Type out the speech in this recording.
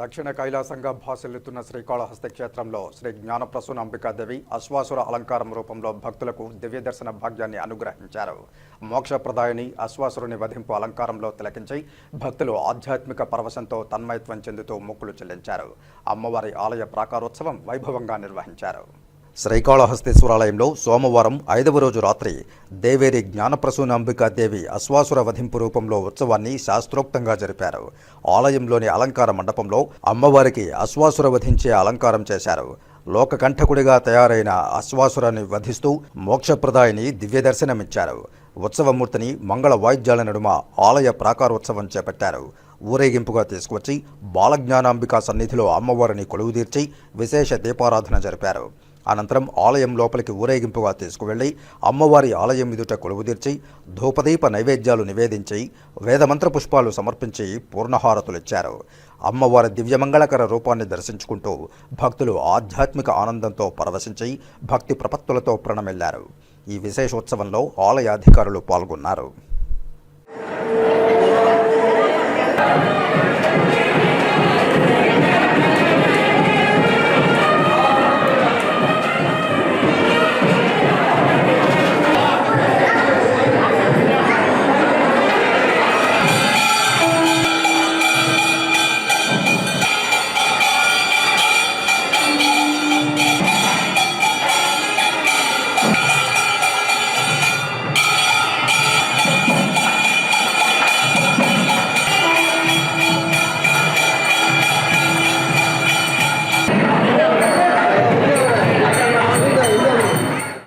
దక్షిణ కైలాసంగా భాసిల్లుతున్న శ్రీకాళహస్తి క్షేత్రంలో శ్రీ జ్ఞానప్రసూన అంబికాదేవి అశ్వాసుర అలంకారం రూపంలో భక్తులకు దివ్య దర్శన భాగ్యాన్ని అనుగ్రహించారు. మోక్షప్రదాయని అశ్వాసురుని వధింపు అలంకారంలో తిలకించి భక్తులు ఆధ్యాత్మిక పరవశంతో తన్మయత్వం చెందుతూ మొక్కులు చెల్లించారు. అమ్మవారి ఆలయ ప్రాకారోత్సవం వైభవంగా నిర్వహించారు. శ్రీకాళహస్తీశ్వరాలయంలో సోమవారం ఐదవ రోజు రాత్రి దేవేరి జ్ఞానప్రసూనాంబికా దేవి అశ్వాసుర వధింపు రూపంలో ఉత్సవాన్ని శాస్త్రోక్తంగా జరిపారు. ఆలయంలోని అలంకార మండపంలో అమ్మవారికి అశ్వాసుర వధించే అలంకారం చేశారు. లోకకంఠకుడిగా తయారైన అశ్వాసురాన్ని వధిస్తూ మోక్షప్రదాయిని దివ్య దర్శనమిచ్చారు ఉత్సవమూర్తిని మంగళ వాయిద్యాల నడుమ ఆలయ ప్రాకారోత్సవం చేపట్టారు. ఊరేగింపుగా తీసుకువచ్చి బాలజ్ఞానాంబిక సన్నిధిలో అమ్మవారిని కొలువుదీర్చి విశేష దీపారాధన జరిపారు. అనంతరం ఆలయం లోపలికి ఊరేగింపుగా తీసుకువెళ్ళి అమ్మవారి ఆలయం ఎదుట కొలువుదీర్చి ధూపదీప నైవేద్యాలు నివేదించి వేదమంత్ర పుష్పాలు సమర్పించి పూర్ణహారతులిచ్చారు. అమ్మవారి దివ్యమంగళకర రూపాన్ని దర్శించుకుంటూ భక్తులు ఆధ్యాత్మిక ఆనందంతో పరవశించి భక్తి ప్రపత్తులతో ప్రణమిల్లారు ఈ విశేషోత్సవంలో ఆలయాధికారులు పాల్గొన్నారు Thank పాల్గొన్నారు.